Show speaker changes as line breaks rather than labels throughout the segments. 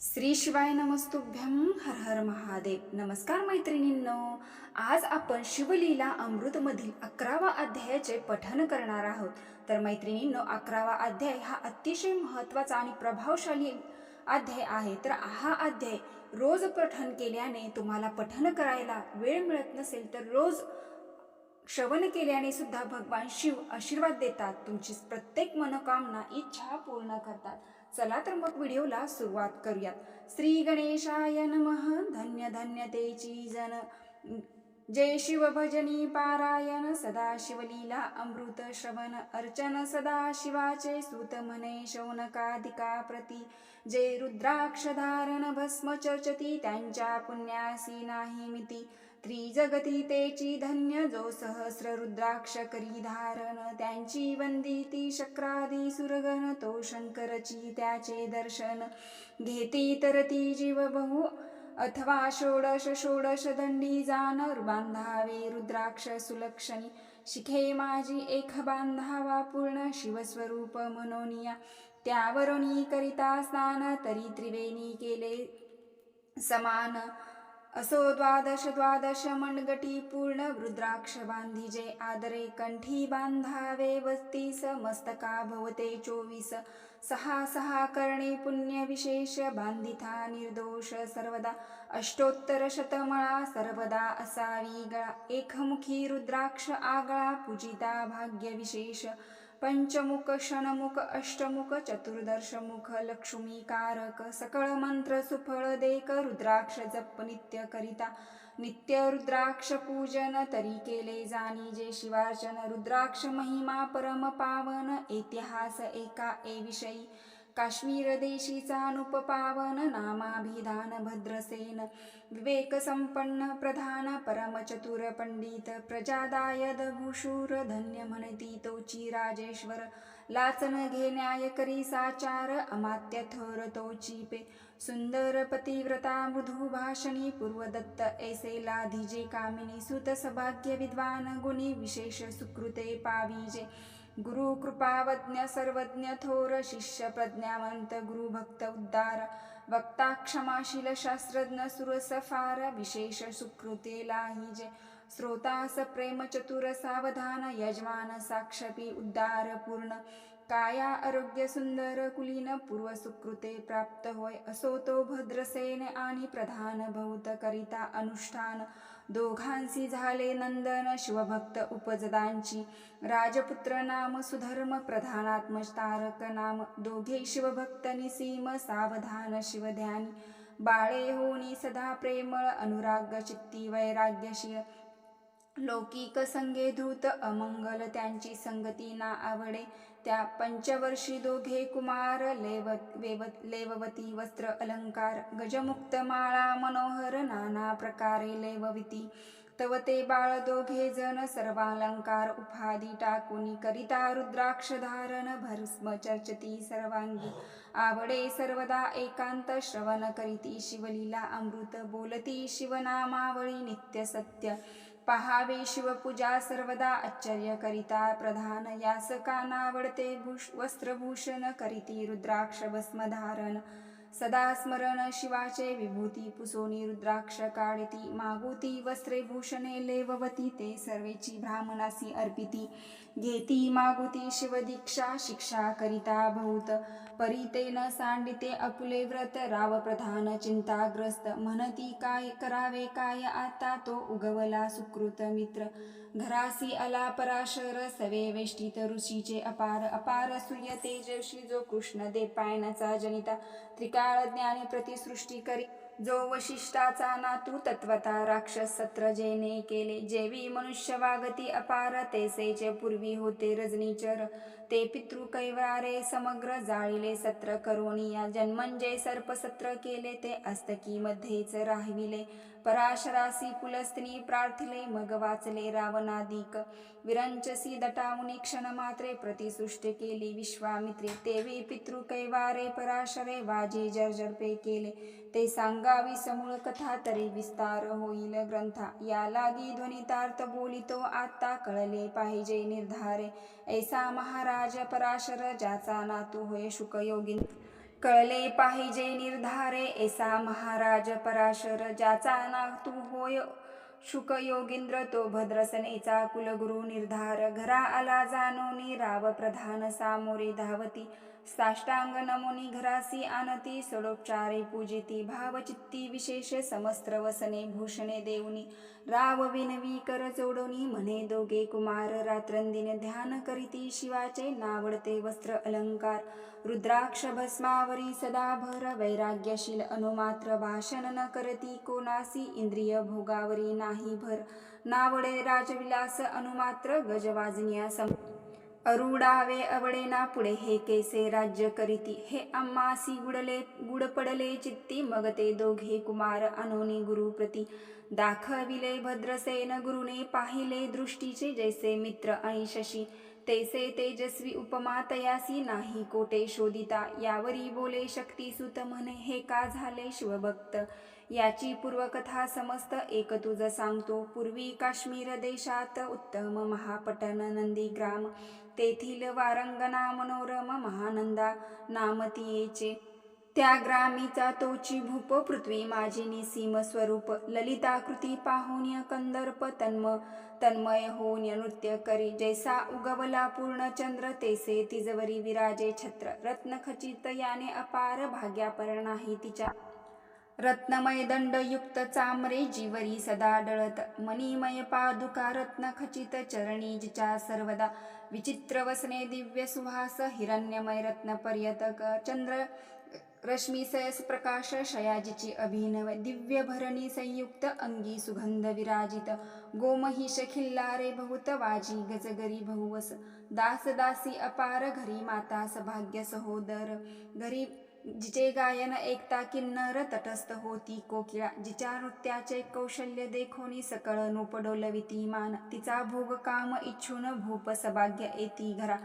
श्री शिवाय नमस्तुभ्यं हर हर महादेव. नमस्कार मैत्रिणींनो. आज आपण शिवलीला अमृतमधील अकरावा अध्यायाचे पठन करणार आहोत. तर मैत्रिणींनो अकरावा अध्याय हा अतिशय महत्त्वाचा आणि प्रभावशाली अध्याय आहे. तर हा अध्याय रोज पठन केल्याने तुम्हाला पठन करायला वेळ मिळत नसेल तर रोज श्रवण केल्याने सुद्धा भगवान शिव आशीर्वाद देतात. तुमची प्रत्येक मनोकामना इच्छा पूर्ण करतात. चला तर मग व्हिडिओला सुरुवात करूयात. श्री गणेशाय नमः. धन्य धन्य तेची जन. जय शिव भजनी पारायण. सदा शिवलीला अमृत श्रवण. अर्चन सदा शिवाचे सुत म्हणे शौनकाधिका प्रती. जे रुद्राक्ष धारण. भस्म चर्चती. त्यांच्या पुण्यासी नाही मिती. त्रिजगती तेची धन्य जो सहस्र रुद्राक्ष करी धारण. त्यांची वंदिती शक्रादी सुरगण तो शंकरची त्याचे दर्शन. घेती तर ती जीव बहु अथवा षोडश षोडश दंडी जानर. बांधावे रुद्राक्ष सुलक्षणी शिखे माझी एक बांधावा पूर्ण. शिवस्वरूप मनोनिया त्यावरुणी करिता स्नान. तरी त्रिवेणी केले समान. असो द्वादश द्वादश मणगटी पूर्ण रुद्राक्ष बांधिजे आदरे कंठी बांधावे वस्तीस मस्तका भवते चोवीस. सहा सहा कर्णे पुण्य विशेष बांधिता निर्दोष सर्वदा. अष्टोत्तर शतमळा सर्वदा असावी गळा. एकमुखी रुद्राक्ष आगळा पूजिता भाग्य विशेष. पंचमुख षणमुख अष्टमुख चतुर्दशमुख लक्ष्मीकारक सकळ मंत्र सुफळ देक रुद्राक्ष जप नित्य करिता नित्य रुद्राक्ष पूजन तरी केले जाणी जे शिवार्चन रुद्राक्ष महिमा परम पावन इतिहास एका ए विषयी काश्मीर देशीचा अनुपपावन नामाभिधान भद्रसेन विवेक संपन्न प्रधान परमचतुर पंडित प्रजादायद भूषूर धन्य म्हणती तोची राजेश्वर लाचन घेण्याय करी साचार अमात्य थोर तोची पे सुंदर पतिव्रता मृदू भाषणी पूर्वदत्त ऐसे लाधिजे कामिनी सुत सभाग्य विद्वान गुणी विशेष सुकृते पाविजे गुरु कृपावज्ञ सर्वज्ञ थोर शिष्य प्रज्ञावंत गुरु भक्त उद्धार वक्ता क्षमाशील शास्त्रज्ञ सुरसफार विशेष सुकृते लाहिजे श्रोतास प्रेम चतुर सावधान यजमान साक्षपी उद्धार पूर्ण काया आरोग्य सुंदर कुलीन पूर्व सुकृते प्राप्त होय असो तो भद्रसेन आणि प्रधान भौत करिता अनुष्ठान दोघांसी झाले नंदन शिवभक्त उपजदांची. राजपुत्र नाम सुधर्म प्रधानात्मज तारक नाम. दोघे शिवभक्त निसीम सावधान शिवध्यानी. बाळे होनी सदा प्रेमळ अनुराग चित्ती वैराग्यशील. लौकिक संगे धूत अमंगल त्यांची संगती ना आवडे. त्या पंचवर्षी दोघे कुमार लेवत वेव लेववती वस्त्र अलंकार गजमुक्त माळा मनोहर नाना प्रकारे लेवविती. तव ते बाळ दोघे जण सर्वालंकार उपाधी टाकुनी करिता रुद्राक्ष धारण भरस्म चर्चती सर्वांगी. आवडे सर्वदा एकांत श्रवण करीती शिवलीला अमृत बोलती शिवनामावळी नित्य सत्य. पहावे शिवपूजा सर्वदा आश्चर्य करिता प्रधान यास कानावडते भूष वस्त्रभूषण करीती रुद्राक्ष भस्मधारण. सदा स्मरण शिवाचे विभूती पुसोनी रुद्राक्ष काढती. मागुती वस्त्रे भूषणे लेववती ते सर्वेची ब्राह्मणासी अर्पिती. घेती मागुती शिवदीक्षा शिक्षा करिता भूत. परितेन सांडिते अपुले व्रत राव प्रधान चिंताग्रस्त. म्हणती काय करावे काय आता? तो उगवला सुकृत मित्र. घरासी अला पराशर सवे वेष्टित ऋषीचे अपार. अपार सूर्य तेजशी जो कृष्ण दे पायनाचा जनिता. त्रिकाळज्ञ ज्ञानी प्रतिसृष्टी करी. जो वशिष्ठाचा नातू तत्वता राक्षस सत्र जेने केले. जेवी मनुष्य वागती अपार तेसेचे पूर्वी होते रजनीचर ते पितृ कैवारे समग्र जाळीले सत्र करोनिया जन्मंजे सर्पसत्र केले ते अस्तकी मध्येच राहविले. पराशरासी कुलस्त्री प्रार्थिले मग वाचले रावणादिक. विरंचसी दटावुनी क्षण मात्रे प्रतिसृष्ट केली विश्वामित्रे. तेवी पितृ कैवारे पराशरे वाजे जर्जर्पे केले. ते सांगावी समूळ कथा तरी विस्तार होईल ग्रंथा. या लागी ध्वनितार्थ बोलितो आता कळले पाहिजे निर्धारे. ऐसा महाराज पराशर ज्याचा नातू होय शुकयोगी कळले पाहिजे निर्धारे ऐसा महाराज पराशर ज्याचा नातू होय शुकयोगींद्र तो भद्रसनेचा कुलगुरु निर्धार घरा आला जानोनी राव प्रधान सामोरे धावती. साष्टांग नमोनी घरासी आनती सडोपचारे पूजिती भावचित्ती विशेष समस्त्र वसने भूषणे देऊनी राव विनवी कर जोडोनी म्हणे दोघे कुमार रात्रंदिन ध्यान करीती शिवाचे नावडते वस्त्र अलंकार रुद्राक्ष भस्मावरी सदा भर वैराग्यशील अनुमात्र भाषण न करती कोणासी इंद्रिय भोगावरी नाही भर नावडे राजविलास अनुमात्र गजवाजनिया सम अरुडावे अवडेना पुढे. हे केसे राज्य करीती? हे अम्मासी गुडले गुड पडले चित्ती. मग ते दोघे कुमार अनोनी गुरुप्रती. दाखविले भद्रसेन गुरुने पाहिले दृष्टीचे जैसे मित्र आणि शशी. तैसे तेजस्वी उपमा तयासी नाही कोटे शोधिता. यावरी बोले शक्ती सुत म्हणे हे का झाले शिवभक्त? याची पूर्वकथा समस्त एक तुझ सांगतो. पूर्वी काश्मीर देशात उत्तम महापटन नंदीग्राम. तेथील वारंगना मनोरम महानंदा नामतीयेचे. त्या ग्रामीचा तोची भूप पृथ्वी माझी निसीम स्वरूप. ललिताकृती पाहुण्य कंदर्प तन्म तन्मय होऊन नृत्य करी. जैसा उगवला पूर्ण चंद्र तेसे तिजवरी विराजे छत्र. रत्नखचित याने अपार भाग्यापर नाही तिच्या. रत्नमय दंडयुक्त चामरे जीवरी सदा डळत. मणिमय पादुका रत्नखचित चरणी जिचा सर्वदा. विचित्र वसने दिव्य सुहास हिरण्यमय रत्न पर्यतक चंद्र रश्मी सयस प्रकाश शयाजीची अभिनव. दिव्य भरणी संयुक्त अंगी सुगंध विराजित. गोमहिष खिल्लारे बहुत वाजी गजगरी बहुवस दास दासी अपार घरी माता सभाग्य सहोदर. घरी जिचे गायन ऐकता किन्नर तटस्थ होती कोकिळा. जिच्या नृत्याचे कौशल्य देखोनी सकळ नोपडोलविती मान तिचा भोग काम इच्छून भूप सभाग्य येती घरा.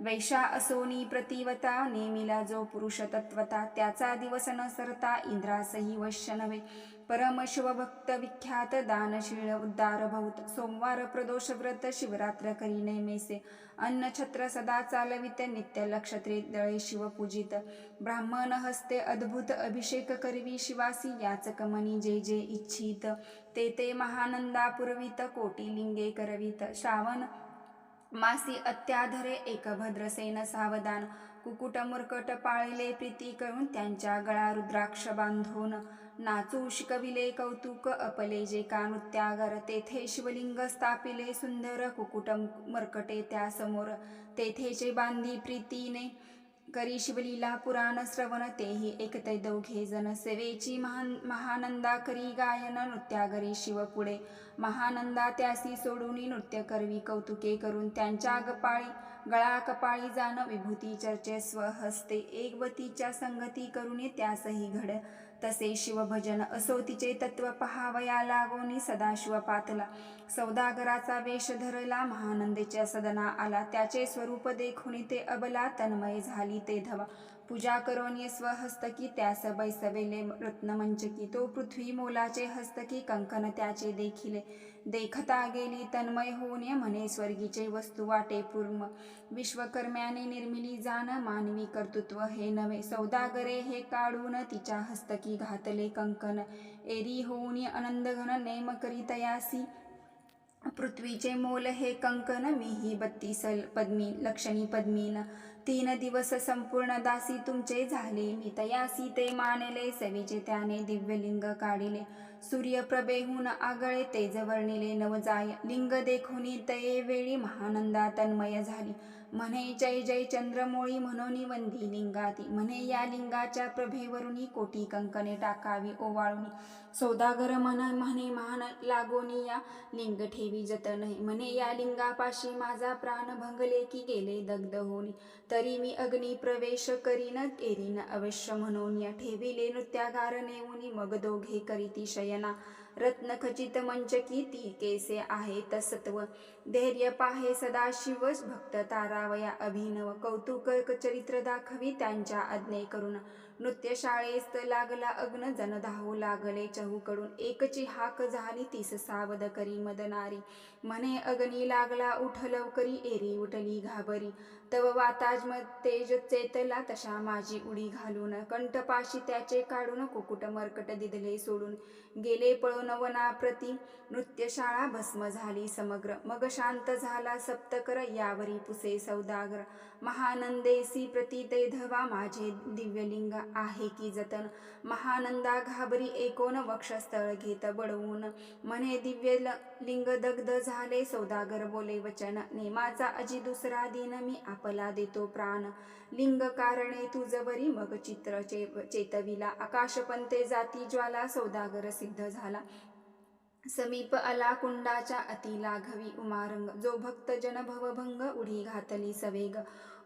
वैशा असोनी प्रतिवता नेमिला जो पुरुष तत्वता त्याचा दिवस न सरता इंद्रासही वश्य नव्हे. परम शिवभक्त विख्यात दानशील उद्दार बहुत सोमवार प्रदोष व्रत शिवरात्र करी नेमेसे अन्न छत्र सदा चालवित नित्य लक्षत्रे दळे शिवपूजित. ब्राह्मण हस्ते अद्भुत अभिषेक करवी शिवासी याचक मनी जे जे इच्छित. ते ते महानंदा पुरवित कोटी लिंगे करवित. श्रावण मासी अत्याधरे एक भद्रसेन सावधान. कुकुट मुरकट पाळले प्रीती करून त्यांच्या गळा रुद्राक्ष बांधून. नाचू शिकविले कौतुक अपले जे का नृत्यागर तेथे शिवलिंग स्थापिले सुंदर कुकुट मरकटे त्यासमोर तेथेचे बांधी प्रीतीने करी शिवलीला पुराण श्रवण तेही एकते दोघे जन सेवेची महान महानंदा करी गायन नृत्यागरी शिव पुढे. महानंदा त्यासी सोडून नृत्य करवी कौतुके करून त्यांच्या गपाळी गळा कपाळी जाण विभूती चर्चे स्वहस्ते एकवतीच्या संगती करून त्यासही घड. तसे शिवभजन असो तिचे तत्व पहावया लागोनी सदाशिव पातला. सौदागराचा वेश धरला महानंदेच्या सदना आला. त्याचे स्वरूप देखुनी ते अबला तन्मय झाली ते धवा. पूजा करोनी स्वहस्तकी त्यास बैसवेले रत्नमंचकी. तो पृथ्वी मोलाचे हस्तकी कंकन त्याचे देखिले. देखता गेली तन्मय होऊन म्हणे स्वर्गीचे वस्तू वाटे पूर्म. विश्वकर्म्याने निर्मिली जाण मानवी कर्तृत्व हे नव्हे. सौदागरे हे काढून तिच्या हस्तकी घातले कंकन एरी होऊन आनंदघन नेम करीतयासी पृथ्वीचे मोल हे कंकन मीही बत्तीस पद्मी लक्षणी पद्मीन तीन दिवस संपूर्ण दासी तुमचे झाले. मी तयासी ते मानले सवीचे त्याने दिव्यलिंग काढिले. सूर्यप्रभेहून आगळे तेज वर्णिले नवजाय लिंग देखुनी तये वेळी महानंदा तन्मय झाली. म्हणे जय जय चंद्रमोळी म्हणून वंदी लिंगाती. म्हणे या लिंगाच्या प्रभेवरुनी कोटी कंकणे टाकावी ओवाळूनी. सौदागर मन म्हणे महान लागोनी या लिंग ठेवी जतन. म्हणे या लिंगापाशी माझा प्राण भंगले की गेले दग्ध होनी तरी मी अग्नी प्रवेश करीन केरीन अवश्य म्हणून. या ठेविले नृत्यागार नेऊनी मग दोघे करीती शयना. रत्नखचित मंचकी ती केसे आहे तसत्व. धैर्य पाहे सदाशिवच भक्त तारावया अभिनव कौतुक चरित्र दाखवी त्यांच्या आज्ञे करून. नृत्यशाळेस लागला अग्न जन धावू लागले चहूकडून. एकची हाक झाली तीस सावध करी मदनारी. म्हणे अग्नी लागला उठ लवकरी एरी उठली घाबरी. तव वाताज तेज चेतला तशा माझी उडी घालून. कंठपाशी त्याचे काढून कुकुट मरकट दिदले सोडून. गेले पळून वनाप्रती. नृत्यशाळा भस्म झाली समग्र. मग शांत झाला सप्तकर यावरी पुसे सौदागर. महानंदेसी प्रतीते धवा माझे दिव्यलिंग आहे की जतन. महानंदा घाबरी एकोन वक्षस्थळ घेत बडवून. म्हणे दिव्य लिंग दग्ध झाले सौदागर बोले वचन. नेमाचा अजी दुसरा दिन मी आपला देतो प्राण. लिंग कारणे तुझवरी मग चित्र चे- चेतविला. आकाशपंते जाती ज्वाला सौदागर सिद्ध झाला. समीप आला कुंडाच्या अति लाघवी उमारंग जो भक्त जन भवभंग उडी घातली सवेग.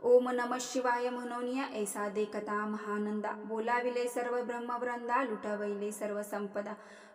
ओम नम शिवाय म्हणोनिया ऐसा देखता महानंदा बोलाविले सर्व ब्रह्मवृंदा लुटवैले सर्व संपदा.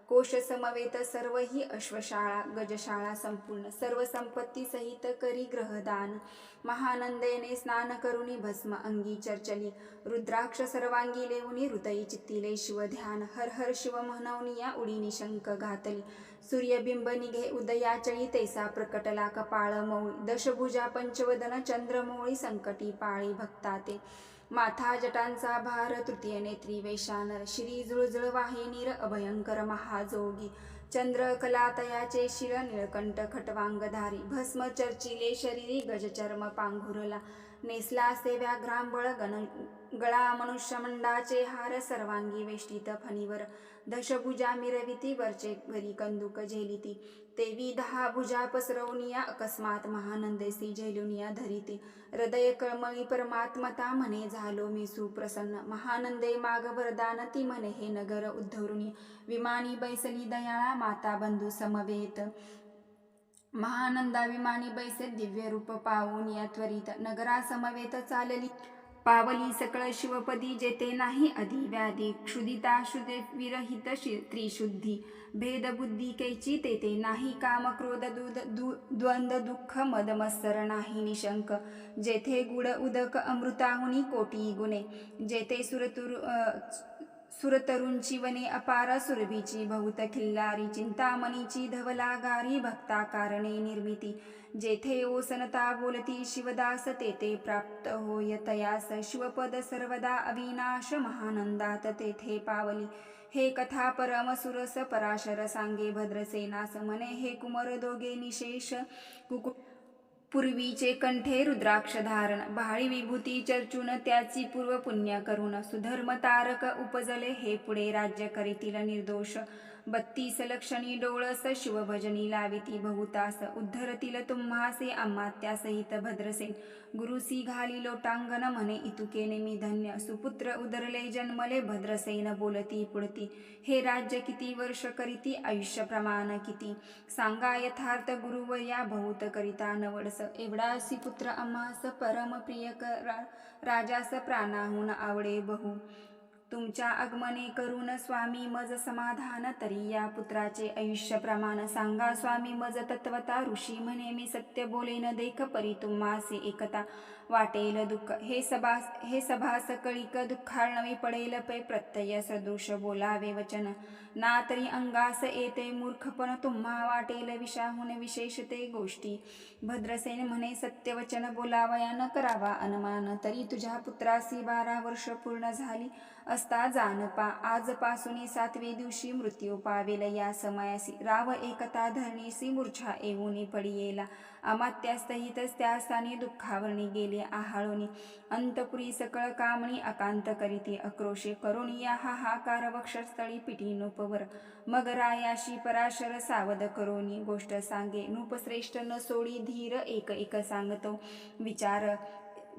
कोश समवेत सर्व ही अश्वशाळा गजशाळा संपूर्ण सर्व संपत्ती सहित करी ग्रहदान. महानंदेने स्नान करुणी भस्म अंगी चर्चली. रुद्राक्ष सर्वांगी लेवुनी हृदयी चित्तिले शिवध्यान. हर हर शिव म्हणवनी या उडी निशंक घातली. सूर्यबिंब निघे उदयाचळी तैसा प्रकटला कपाळ मौळी दशभुजा पंचवदन चंद्रमौळी संकटी पाळी भक्ता ते माथा जटांचा भार तृतीय नेत्री वेशानर श्री जुळजुळ वाहिनीर अभयंकर महाजोगी. चंद्र कलातयाचे शिर निळकंठ खटवांगधारी. भस्म चर्चिले शरीरी गजचर्म पांघुरला. नेसला से व्याघ्रांबळ गण गळा मनुष्यमंडाचे हार सर्वांगी वेष्टित फणीवर. दशभुजा मिरविती वरचे घरी कंदुक झेलिती. तेवी दहा भुजा पसरवनिया अकस्मात महानंदेसी झेलुनिया धरिती. हृदय कळमळी परमात्मता म्हणे झालो मी सुप्रसन्न. महानंदे माग वरदान ती म्हणे हे नगर उद्धवरुणी विमानी बैसली दयाळा माता बंधू समवेत. महानंदा विमानी बैसे दिव्य रूप पावून या त्वरित. नगरासमवेत चालली. पावली सकळ शिवपदी जेते नाही अधि व्याधी क्षुदिता शुदे विरहित शि त्रिशुद्धी. भेदबुद्धी कैची तेते नाही. काम क्रोध दु द्वंद दुःख मद नाही निशंक. जेथे गुड उदक अमृताहुनी कोटी गुणे. जेथे सुरतुर सुरतरुंची वने अपार सुरभीची बहुत खिल्लारी चिंतामणीची धवलागारी भक्ता कारणे निर्मिती. जेथे ओसनता बोलती शिवदास तेथे प्राप्त होय तयास शिवपद सर्वदा अविनाश महानंदात तेथे पावली. हे कथा परम सुरस पराशर सांगे भद्रसेनास मने हे कुमर दोगे निशेष. कुकु पूर्वीचे कंठे रुद्राक्ष धारण बहाळी विभूती चर्चून त्याची पूर्व पुण्य करून सुधर्म तारक उपजले हे पुढे राज्य करीतील निर्दोष. बत्तीस लक्षणी डोळस शिवभजनी लाविती बहुतास. उद्धरतील तुम्हासे अमात्यासहित भद्रसेन गुरुसी घाली लोटांगण म्हणे इतुकेने मी धन्य. सुपुत्र उदरले जन्मले भद्रसेन बोलती पुढती. हे राज्य किती वर्ष करीती आयुष्य प्रमाण किती? सांगा यथार्थ गुरुवर्या बहुत करिता नवडस. एवढासी पुत्र अम्मास परम प्रिय करा. राजास प्राणाहून आवडे बहु. तुमच्या आगमने करून स्वामी मज समाधान तरी. या पुत्राचे आयुष्य प्रमाण सांगा स्वामी मज तत्वता. ऋषी म्हणे मी सत्य बोले न देख परी तुम्हासे एकता. वाटेल दुःख हे सभा हे सभा सकळीक नवी पडेल पै प्रत्यय सदृश बोलावे वचन. ना तरी अंगास येते मूर्खपण तुम्हा वाटेल विषाहून विशेष ते गोष्टी. भद्रसेन म्हणे सत्यवचन बोलावया न करावा अनुमान. तरी तुझ्या पुत्रासी बारा वर्ष पूर्ण झाली. असता जानपा आजपासून सातवे दिवशी मृत्यू पावेल. या समयासी राव एकता धरणीसी मूर्छा येऊनी पडियेला. अमात्यास्तहितच त्या स्थानी दुःखावरणी गेले आहाळोनी. अंतपुरी सकळ कामणी अकांत करीती अक्रोशे करुणी या हाकार वक्षस्थळी पिटी नूपवर. मग रायाशी पराशर सावध करोनी गोष्ट सांगे. नूपश्रेष्ठ न सोडी धीर एक एक सांगतो. विचार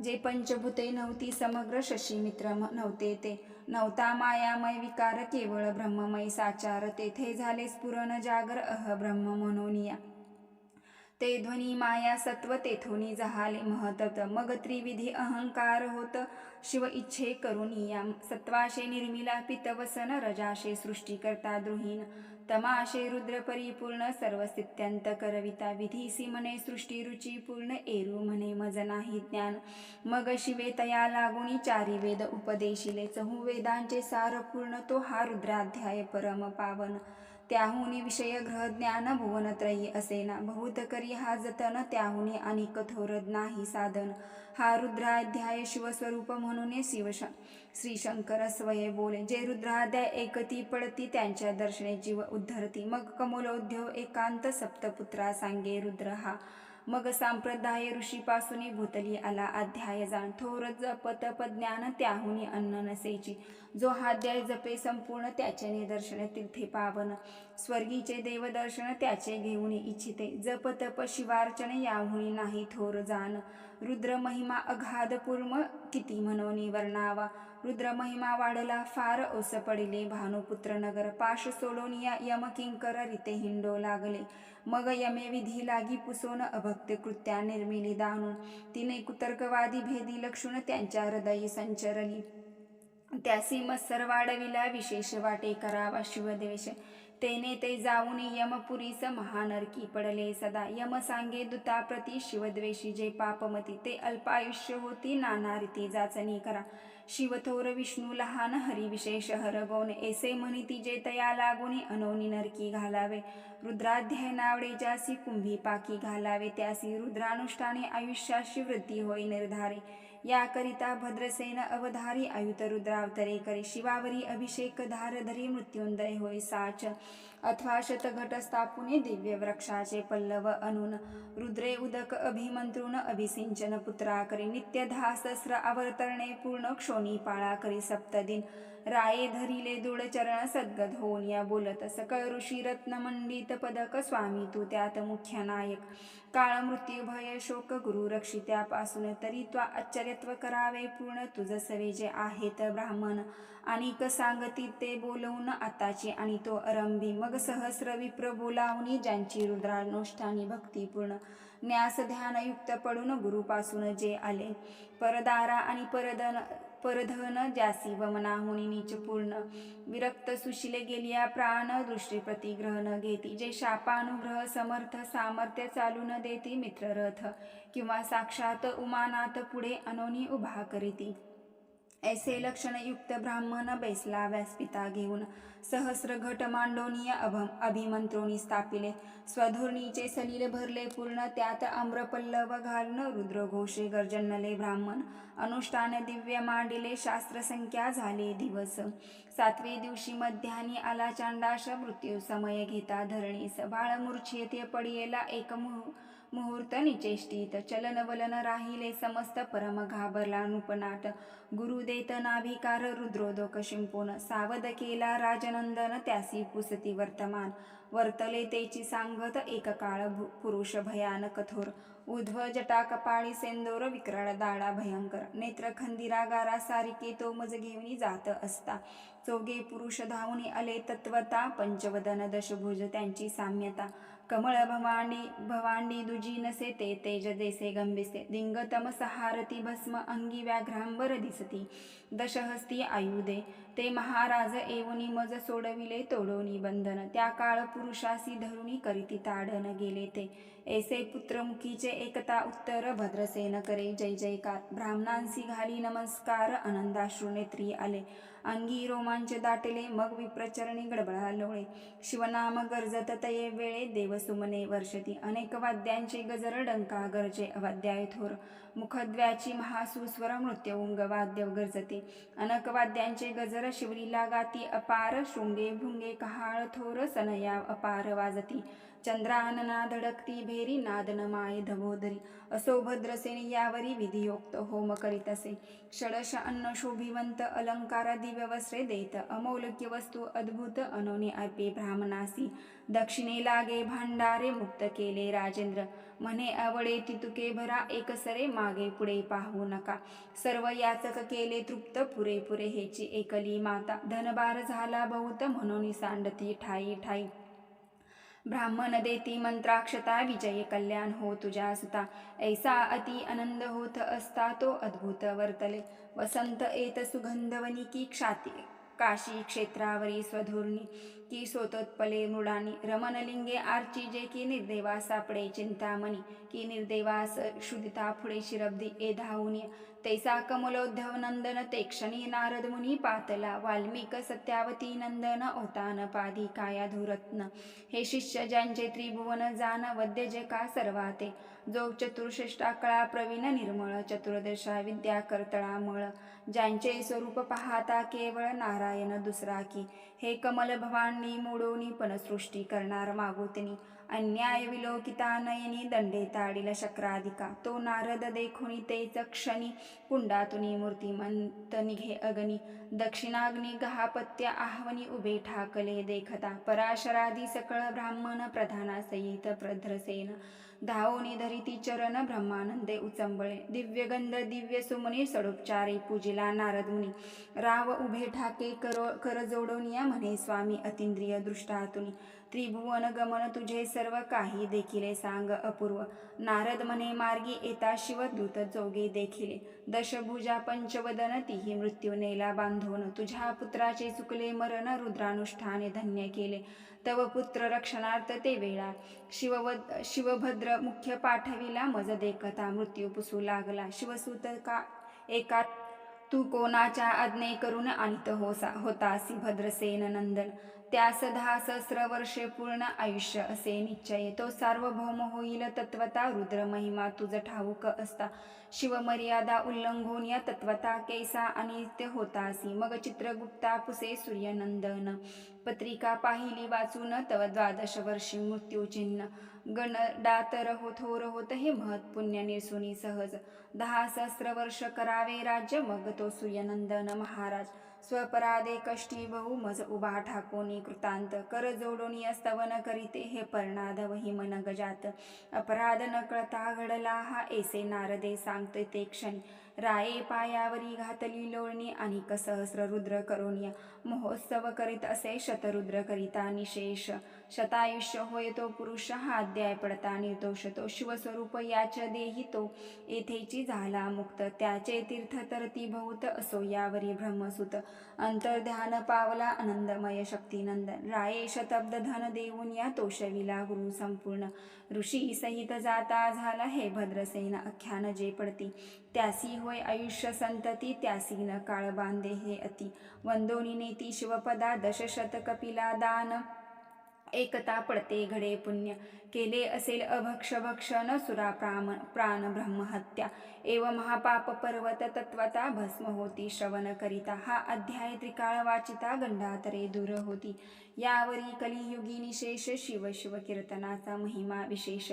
जे पंचभूते नव्हती समग्र शशीमित्र मित्र नव्हते ते. नव्हता मायामय विकार केवळ ब्रह्ममय साचार. तेथे झाले स्फुरण जागर अह ब्रह्म म्हणून या ते ध्वनी माया सत्व तेथोनी जहाले महतत मग त्रिविधी अहंकार होत शिव इच्छे करुनिया सत्वाशे निर्मिला पितवसन रजाशे सृष्टीकर्ता द्रुहीन तमाशे रुद्र परिपूर्ण सर्व स्थित्यंत करविता विधी सिमने सृष्टी रुची पूर्ण एरू म्हणे मज नाही ज्ञान मग शिवे तया लागुनी चारी वेद उपदेशिले चहू वेदांचे सार पूर्ण तो हा रुद्राध्याय परम पावन त्याहुनी विषय ग्रह ज्ञान भुवनत्रयी असेना. बहुतकरी हा जतन त्याहुनी आणि कठोर नाही साधन. हा रुद्राध्याय शिवस्वरूप म्हणून शिव श्री शंकर स्वये बोले. जे रुद्राध्याय एकती पडती त्यांच्या दर्शने जीव उद्धरती. मग कमलोद्योग एकांत सप्तपुत्रा सांगे रुद्र हा मग संप्रदाय ऋषीपासून भूतली आला. अध्याय जाण थोर जप तप ज्ञान त्याहुनी अन्न नसेची. जो हाध्याय जपे संपूर्ण त्याचे निदर्शन तीर्थे पावन. स्वर्गीचे देवदर्शन त्याचे घेऊन इच्छिते. जप तप शिवार्चन याहुनी नाही थोर जाण रुद्र महिमा किती म्हणून वर्णावा. रुद्र महिमा वाढला फार ओस पडिले. भानुपुत्र नगर पाश सोडून या यम किंकर रिते हिंडो लागले. मग यमे विधी लागी पुसोन अभक्त कृत्या निर्मिली दानून. तिने कुतर्कवादी भेदी लक्षून त्यांच्या हृदयी संचरली. त्यासी मत्सर वाढविला विशेष वाटे करावा शिवदेश. तेने ते जाऊन यमपुरीस महानरकी पडले सदा. यम सांगे दुताप्रती शिवद्वेषी जे पापमती ते अल्पायुष्य होती नाना रीती जाचणी करा. शिवथोर विष्णू लहान हरिविशेष हरगोन ऐसे म्हणिती जे तया लागुनी अनोनी नरकी घालावे. रुद्राध्याय नावडे ज्यासी कुंभी पाकी घालावे त्यासी रुद्रानुष्ठाने आयुष्याशी वृद्धी होई निर्धारे. याकरिता भद्रसेन अवधारी आयुत रुद्रावतरे करे शिवावरी अभिषेक धारधरी मृत्युंदय होय साच. अथवा शतघट स्थापुने दिव्य वृक्षाचे पल्लव अनुन. रुद्रे उदक अभिमंत्रुन अभिसिंचन पुत्रा करी नित्य सहस्र आवर्तरणे पूर्ण क्षोणी पाळा करी सप्तदिन. राये धरिले दूढ चरण सद्गत होऊन या बोलत. सकळ ऋषी रत्नमंडित पदक स्वामी तू त्यात मुख्य नायक. काळ मृत्यू भय शोक गुरु रक्षित्यापासून तरी त्वा आश्चर्यत्व करावे पूर्ण. तुझ सवे जे आहेत ब्राह्मण आणि सांगती ते बोलवून आताची आणि तो अरंभी मग सहस्र विप्र बोलावणी ज्यांची रुद्रानुष्ठानी भक्तीपूर्ण न्यास ध्यानयुक्त पडून गुरुपासून जे आले. परदारा आणि परदन परधन जासी वमना होणी नीच पूर्ण. विरक्त सुशिले गेलिया प्राण दृष्टी प्रतिग्रहण घेती. जे शापानुग्रह समर्थ सामर्थ्य चालू न देती मित्ररथ. किंवा साक्षात उमानात पुढे अनोनी उभा करीती. ऐसे लक्षणयुक्त ब्राह्मण बैसला व्यासपिता घेऊन. सहस्र घट मांडोनीय अभम अभिमंत्रोनी स्थापिले. स्वधोरणीचे सलील भरले पूर्ण त्यात आम्रपल्लव घालन रुद्रघोषे गर्जनले ब्राह्मण. अनुष्ठान दिव्य मांडिले शास्त्रसंख्या झाले दिवस. सातवे दिवशी मध्यानी आला चांडाश मृत्यू समय घेता धरणीस बाळमूर्छेत पडियेला एक मुहू मुहूर्त निचेष्टित चलन वलन राहिले समस्त परम घाबरला नृपनाट गुरुदेत नाभिकार रुद्रोदक शिंपून सावध केला राजनंदन त्यासी पुसती वर्तमान. वर्तले तेची सांगत एक काळ भु- पुरुष भयान कथोर उध्व जटा कपाळी सेंदोर विक्रळ दाडा भयंकर. नेत्र खंदिरा गारा सारिके तो मज घेऊन जात असता. चोगे पुरुष धावून आले तत्वता पंचवदन दशभुज त्यांची साम्यता. कमळ भवानी भवानी दुजी नसे ते तेज देसे गंभिसे दिंगतम सहारती भस्म अंगी व्याघ्रांबर दिसती दशहस्ती आयुधे ते महाराज येऊनी मज सोडविले तोडोनी बंधन. त्या काळ पुरुषासी धरुणी करीती ताडन गेले ते. ऐसे पुत्रमुखीचे एकता उत्तर भद्रसेन करे. जय जयकार. ब्राह्मणांसी घाली नमस्कार. आनंदाश्रू नेत्री आले. अंगी रोमांच दाटले. मग विप्रचरणी गडबडा लोळे शिवनाम गरजत तये वेळे. देवसुमने वर्षती. अनेक वाद्यांचे गजर डंका गरजे. अवाद्याय थोर. मुखद्व्याची महासुस्वर मृत्युंग वाद्य गरजते. अनक वाद्यांचे गजर शिवलीला गाती अपार शृंगे भुंगे कहाळ थोर सनया अपार वाजती. चंद्रानना धडकती भेरी नादन माये धबोदरी असो भद्रसेन यावरी विधियोक्त होम करीत असे. षडश अन्न शोभिवंत अलंकारा दिव्य देत. अमौलक्य वस्तू अद्भुत अनोनी अर्पे ब्राह्मणासी. दक्षिणे लागे भांडारे मुक्त केले राजेंद्र. म्हणे आवडे तितुके भरा एकसरे मागे पुढे पाहू नका. सर्व याचक केले तृप्त पुरे पुरे हेची एकली माता. धनबार झाला बहुत म्हणून सांडती ठाई ठाई. ब्राह्मण देती मंत्राक्षता विजय कल्याण हो तुझ्या सुता. ऐसा अति आनंद होत असता तो अद्भुत वर्तले. वसंत एत सुगंधवनी की क्षाती काशी क्षेत्रावरी स्वधूर्णी की सोतोत्पले मृडानी रमणलिंगे आर्ची जे की निर्देवा सापडे चिंतामणी की निर्देवास शुदिता पुढे शिरब्दी ए धावून तैसा कमलोद्धव नंदन ते क्षणी नारद मुनी पातला वाल्मिक सत्यावती नंदन ओतान पाधी काया धुरत्न हे शिष्य ज्यांचे त्रिभुवन जान वद्य जे का सर्वाते जो चतुर्श्रेष्ठा कळा प्रवीण निर्मळ चतुर्दशा विद्या करतळामळ ज्यांचे स्वरूप पाहता केवळ नारायण दुसरा की हे कमल भवानी मोडोनी पण सृष्टी करणार मागोतनी अन्यायविलोकिता नयनी दंडे ताडिल शक्राधिका। तो नारद देखुनी तेच क्षणी कुंडातुनी मूर्तिमंत निघे अगनी दक्षिणाग्नी गहापत्य आह्वनी उभे ठाकले देखता। पराशरादी सकळ ब्राह्मण प्रधानासहित प्रध्रसेन। धावोनी धरिती चरण ब्रह्मानंदे उचंबळे दिव्य गंध दिव्य सुमनी सडोपचारी पूजिला नारद मुनी राव उभे ठाके करो कर जोडोनिया म्हणे स्वामी अतिंद्रिय दृष्टातुनी त्रिभुवन गमन तुझे सर्व काही देखिले सांग अपूर्व नारद म्हणे मार्गी येता शिवदूत जोगे देखिले दशभुजा पंचवदन तिही मृत्यू नेला बांधून तुझ्या पुत्राचे चुकले मरण रुद्रानुष्ठाने धन्य केले तव पुत्र रक्षणार्थ ते वेळा. शिववद शिवभद्र मुख्य पाठविला मज देखता. मृत्यू पुसू लागला. शिवसूत का एका तू कोणाच्या आज्ञे करून आणित होसा होतासी भद्रसेन नंदन त्यास दहा सहस्र वर्षे पूर्ण आयुष्य असे निश्चय तो सार्वभौम होईल तत्वता रुद्र महिमा तुझ ठाऊक असता. शिवमर्यादा उल्लंघून या तत्वता कैसा अनित्य होतासी मग चित्रगुप्ता पुसे सूर्यनंदन. पत्रिका पाहिली वाचून तव द्वादश वर्षी मृत्यूचिन्ह गणडात हो थोर होत हे महत पुण्य निरसुनी सहज. दहा सहस्र वर्ष करावे राज्य मग तो सूर्यनंदन महाराज. स्वपराधे कष्टी बहु मज उभा ठाकोनी कृतांत. कर जोडोनी स्तवन करीते हे पर्णाद वही मन गजात. अपराध नकळता घडला हा ऐसे नारदे सांगते ते क्षणी. राये पायावरी घातली लोळणी आणि सहस्र रुद्र करोनिया महोत्सव करीत असे शतरुद्र करिता निशेष. शतायुष्य होय तो पुरुष हा अध्याय पडता निर्दोष तो शिवस्वरूप याच देही तो येथेची झाला मुक्त. त्याचे तीर्थ तर ती बहुत असो यावरी ब्रह्मसुत. अंतर्ध्यान पावला आनंदमय शक्तिनंदन. राये शतब्द धन देऊन या तोषविला गुरु संपूर्ण. ऋषी सहित जाता झाला हे भद्रसेन अख्यान जे पडती. त्यासी होय आयुष्य संतती त्यासी न काळ बांधे हे अति. वंदोनी नेती शिवपदा दशशत कपिला दान. एकता पडते घडे पुण्य. केले असेल अभक्ष भक्षण सुरा प्राम प्राण ब्रह्महत्या. एव महापाप पर्वत तत्वता भस्म होती श्रवण करिता. हा अध्याय त्रिकाळ वाचिता गंडातरे दूर होती. यावरी कलियुगी निशेष शिव शिव कीर्तनाचा महिमा विशेष.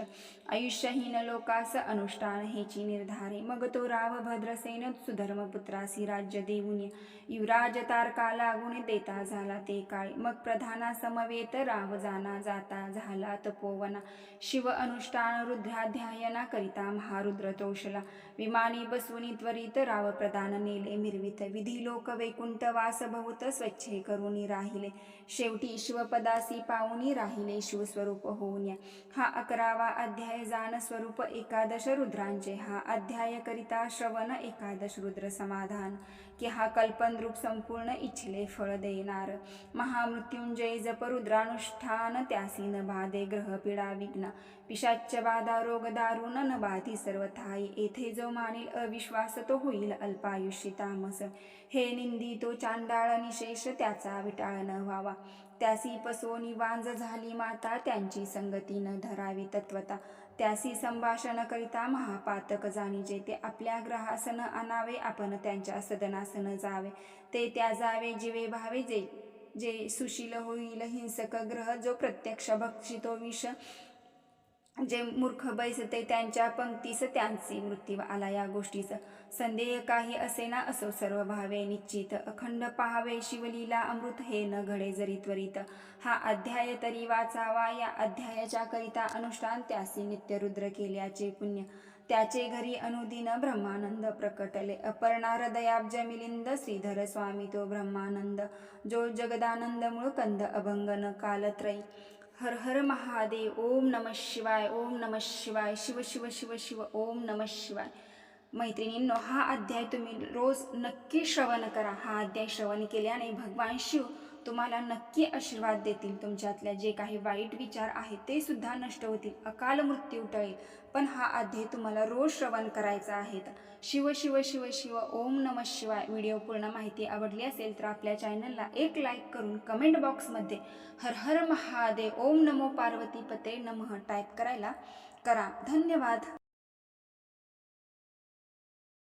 आयुष्यहीन लोकास अनुष्ठान हेची निर्धारे. मग तो राव भद्रसेन सुधर्मपुत्रासी राज्य देऊन युवराज तारका लागून देता झाला ते काळ. मग प्रधाना समवेत राव जाना जाता झाला तपोवना शिव अनुष्ठान रुद्राध्यायना करिता महारुद्र तोषला विमानी बसवनी त्वरित राव प्रदान नेले मिरवित. विधी लोक वैकुंठ वास भवत स्वच्छे करुणी राहिले. शेवटी शिवपदासी पाऊनी राहिले शिवस्वरूप होऊन हा अकरावा अध्याय जाण स्वरूप एकादश रुद्रांचे. हा अध्याय करिता श्रवण एकादश रुद्र समाधान. की हा कल्पनरूप संपूर्ण इच्छिले फळ देणार. महामृत्युंजय जप रुद्रानुष्ठान त्यासी न बाधे ग्रहपिडा विघ्ना विघ्न. पिशाच्य बाधा रोग दारुण न बाधी सर्वथाई येथे जो मानिल अविश्वास तो होईल अल्पायुष्य तामस हे निंदी तो चांडाळ निशेष त्याचा विटाळ न व्हावा. त्यासी पसोनी वांज झाली माता त्यांची संगती न धरावी तत्वता. त्यासी संभाषण करिता महापातक जाणीजे ते आपल्या ग्रहासन आणावे आपण त्यांच्या सदनासन जावे. ते त्या जावे जिवे भावे जे जे सुशील होईल हिंसक ग्रह जो प्रत्यक्ष भक्षितो विष जे मूर्ख बैसते त्यांच्या पंक्तीस त्यांची मृत्यू आला. या गोष्टीचा संदेह काही असे ना असो सर्व भावे निश्चित. अखंड पाहावे शिवलीला अमृत हे न घडे जरी त्वरित. हा अध्याय तरी वाचावा या अध्यायाच्या करिता अनुष्ठान त्यासी नित्यरुद्र केल्याचे पुण्य. त्याचे घरी अनुदिन ब्रह्मानंद प्रकटले. अपर्णा हृदयाब्ज मिलिंद श्रीधर स्वामी तो ब्रह्मानंद. जो जगदानंद मूळ कंद अभंगन कालत्रयी. हर हर महादेव ओम नम शिवाय ओम नम शिवाय शिव शिव शिव शिव ओम नम शिवाय. मैत्रिणींनो हा अध्याय तुम्ही रोज नक्की श्रवण करा. हा अध्याय श्रवण केल्याने भगवान शिव तुम्हाला नक्की आशीर्वाद देतील तुमच्यातल्या जे काही वाईट विचार आहेत ते सुद्धा नष्ट होतील. अकाल मृत्यू टळेल. पण हा अध्याय तुम्हाला रोज श्रवण करायचा आहे. शिव शिव शिव शिव ओम नम शिवाय. व्हिडिओ पूर्ण माहिती आवडली असेल तर आपल्या चॅनलला एक लाईक करून कमेंट बॉक्समध्ये हर हर महादेव ओम नमो पार्वती पते नमः टाईप करायला करा. धन्यवाद.